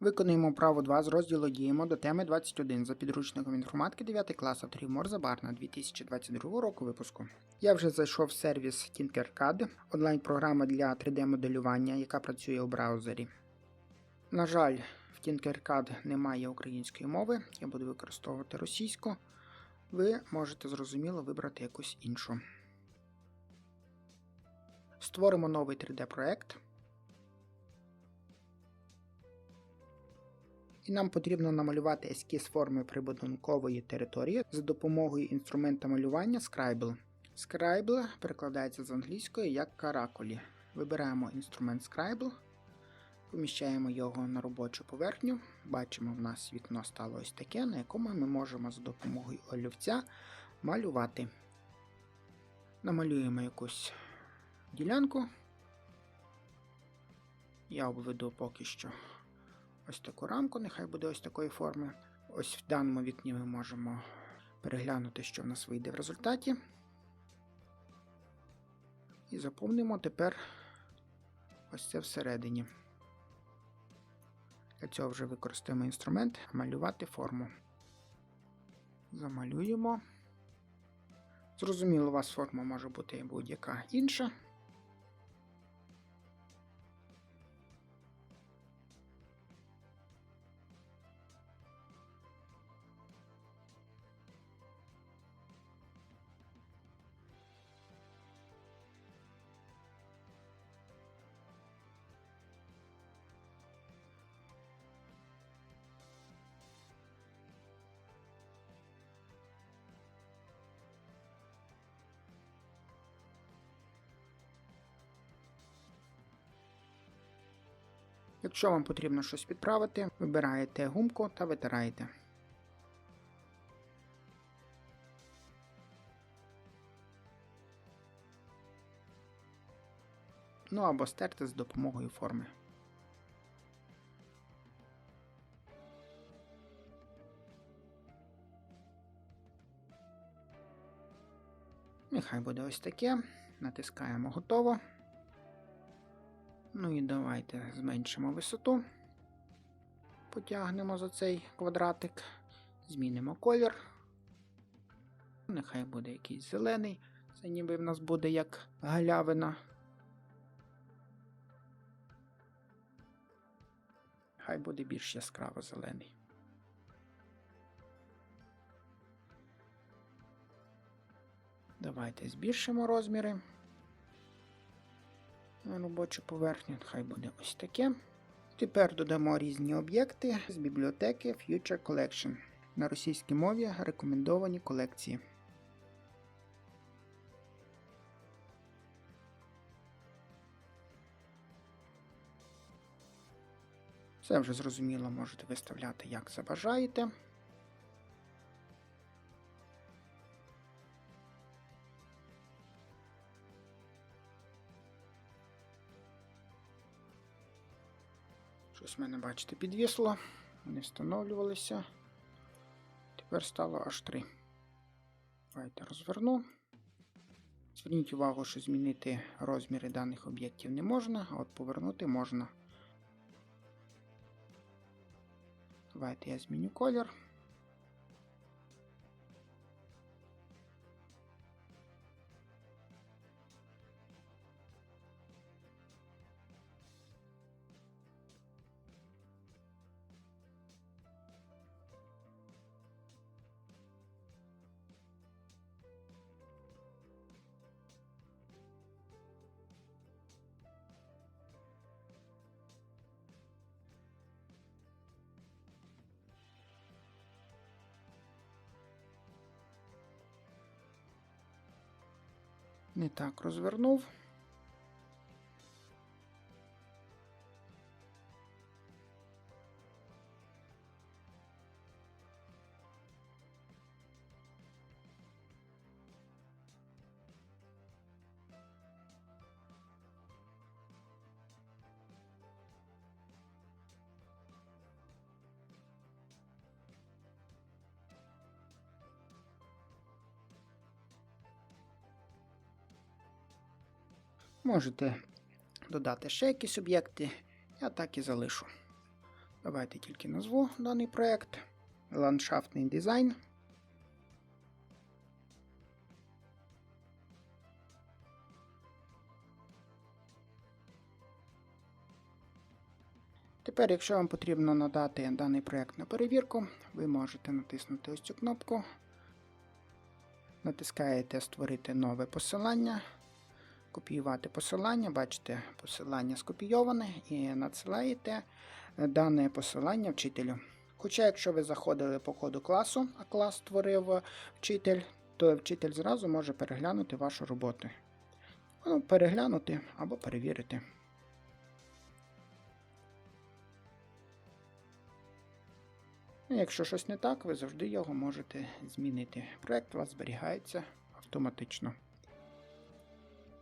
Виконуємо право 2 з розділу Діємо до теми 21 за підручником інформатики 9 клас авторів Морзабарна 2022 року випуску. Я вже зайшов в сервіс Tinkercad, онлайн-програма для 3D-моделювання, яка працює у браузері. На жаль, в Tinkercad немає української мови, я буду використовувати російську. Ви можете зрозуміло вибрати якусь іншу. Створимо новий 3D-проект. І нам потрібно намалювати ескіз форми прибудинкової території за допомогою інструмента малювання Scribble. Scribble перекладається з англійської як каракулі. Вибираємо інструмент Scribble, поміщаємо його на робочу поверхню. Бачимо, в нас вікно стало ось таке, на якому ми можемо за допомогою олівця малювати. Намалюємо якусь ділянку. Я обведу поки що ось таку рамку, нехай буде ось такої форми. Ось в даному вікні ми можемо переглянути, що в нас вийде в результаті. І заповнимо тепер ось це всередині. Для цього вже використаємо інструмент малювати форму. Замалюємо. Зрозуміло, у вас форма може бути будь-яка інша. Якщо вам потрібно щось підправити, вибираєте гумку та витираєте. Ну або стерти з допомогою форми. Нехай буде ось таке. Натискаємо готово. Ну і давайте зменшимо висоту. Потягнемо за цей квадратик, змінимо колір. Нехай буде якийсь зелений. Це ніби в нас буде як галявина. Хай буде більш яскраво зелений. Давайте збільшимо розміри робочу поверхню, хай буде ось таке. Тепер додамо різні об'єкти з бібліотеки Future Collection. На російській мові рекомендовані колекції. Це вже зрозуміло можете виставляти як забажаєте. Щось в мене, бачите, підвісло, вони встановлювалися. Тепер стало аж три. Давайте розверну. Зверніть увагу, що змінити розміри даних об'єктів не можна, а от повернути можна. Давайте я зміню колір. Не так розвернув. Можете додати ще якісь об'єкти, я так і залишу. Давайте тільки назву даний проект. Ландшафтний дизайн. Тепер, якщо вам потрібно надати даний проект на перевірку, ви можете натиснути ось цю кнопку. Натискаєте Створити нове посилання, копіювати посилання, бачите, посилання скопійоване і надсилаєте дане посилання вчителю. Хоча, якщо ви заходили по коду класу, а клас створив вчитель, то вчитель зразу може переглянути вашу роботу. Ну, переглянути або перевірити. Ну, Якщо щось не так, ви завжди його можете змінити. Проект у вас зберігається автоматично.